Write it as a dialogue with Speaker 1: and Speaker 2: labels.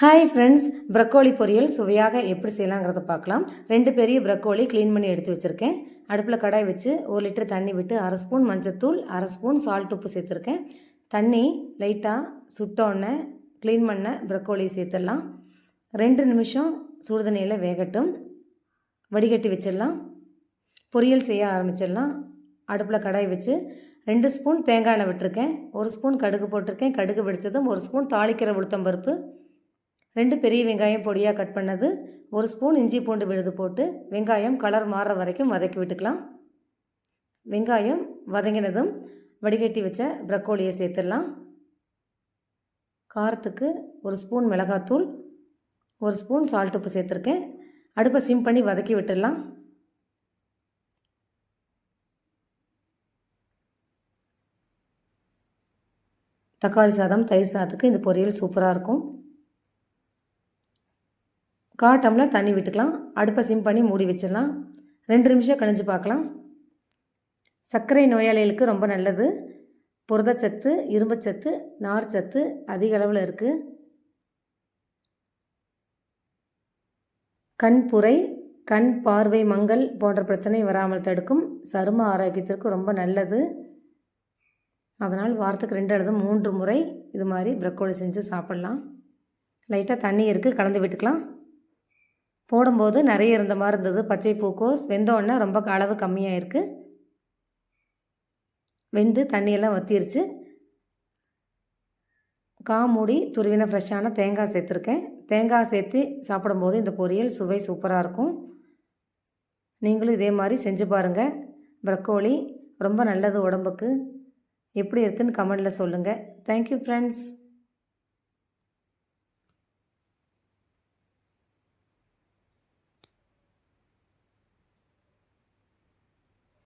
Speaker 1: Hi friends broccoli பொரியல் சுவையாக எப்படி செய்யலாங்கிறத பார்க்கலாம். ரெண்டு பெரிய ப்ரக்கோலி க்ளீன் பண்ணி எடுத்து வச்சுருக்கேன். அடுப்பில் கடாய் வச்சு ஒரு லிட்டர் தண்ணி விட்டு அரை ஸ்பூன் மஞ்சத்தூள் அரை ஸ்பூன் சால்ட் உப்பு சேர்த்துருக்கேன். தண்ணி லைட்டாக சுட்டோடனே க்ளீன் பண்ண ப்ரக்கோலி சேர்த்துடலாம். ரெண்டு நிமிஷம் சுடுதண்ணியில் வேகட்டும். வடிகட்டி வச்சிடலாம். பொரியல் செய்ய ஆரம்பிச்சிடலாம். அடுப்பில் கடாய் வச்சு ரெண்டு ஸ்பூன் தேங்காய் எண்ணெய் விட்டுருக்கேன். ஒரு ஸ்பூன் கடுகு போட்டிருக்கேன். கடுகு வெடித்ததும் ஒரு ஸ்பூன் தாளிக்கிற உளுத்தம்பருப்பு ரெண்டு பெரிய வெங்காயம் பொடியாக கட் பண்ணது ஒரு ஸ்பூன் இஞ்சி பூண்டு விழுது போட்டு வெங்காயம் கலர் மாறுற வரைக்கும் வதக்கி விட்டுக்கலாம். வெங்காயம் வதங்கினதும் வடிகட்டி வச்ச ப்ரக்கோலியை சேர்த்துடலாம். காரத்துக்கு ஒரு ஸ்பூன் மிளகாத்தூள் ஒரு ஸ்பூன் சால்ட் உப்பு சேர்த்துருக்கேன். அடுப்பை சிம் பண்ணி வதக்கி விட்டுடலாம். தக்காளி சாதம் தயிர் சாதத்துக்கு இந்த பொரியல் சூப்பராக இருக்கும். கா டம்ளர் தண்ணி விட்டுக்கலாம். அடுப்பை சிம் பண்ணி மூடி வச்சிடலாம். ரெண்டு நிமிஷம் கழிஞ்சு பார்க்கலாம். சர்க்கரை நோயாளிகளுக்கு ரொம்ப நல்லது. புரதச்சத்து இரும்புச்சத்து நார்ச்சத்து அதிக அளவில் இருக்குது கண் புரை கண் பார்வை மங்கல் போன்ற பிரச்சனை வராமல் தடுக்கும். சரும ஆரோக்கியத்திற்கு ரொம்ப நல்லது. அதனால் வாரத்துக்கு ரெண்டு அல்லது மூன்று முறை இது மாதிரி ப்ரக்கோலி செஞ்சு சாப்பிட்லாம். லைட்டாக தண்ணி இருக்குது கலந்து விட்டுக்கலாம். போடும்போது நிறைய இருந்த மாதிரி இருந்தது. பச்சை பூக்கோஸ் வெந்தோடனே ரொம்ப அளவு கம்மியாக இருக்குது வெந்து தண்ணியெல்லாம் வத்திருச்சு. கா மூடி துருவின ஃப்ரெஷ்ஷான தேங்காய் சேர்த்துருக்கேன். தேங்காய் சேர்த்து சாப்பிடும்போது இந்த பொரியல் சுவை சூப்பராக இருக்கும். நீங்களும் இதே மாதிரி செஞ்சு பாருங்கள் ப்ரக்கோலி ரொம்ப நல்லது உடம்புக்கு. எப்படி இருக்குன்னு கமெண்டில் சொல்லுங்கள் தேங்க்யூ ஃப்ரெண்ட்ஸ்